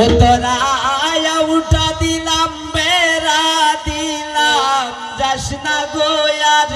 ও উঠা দিলাম বেড়া দিলাম। যাস না গো আর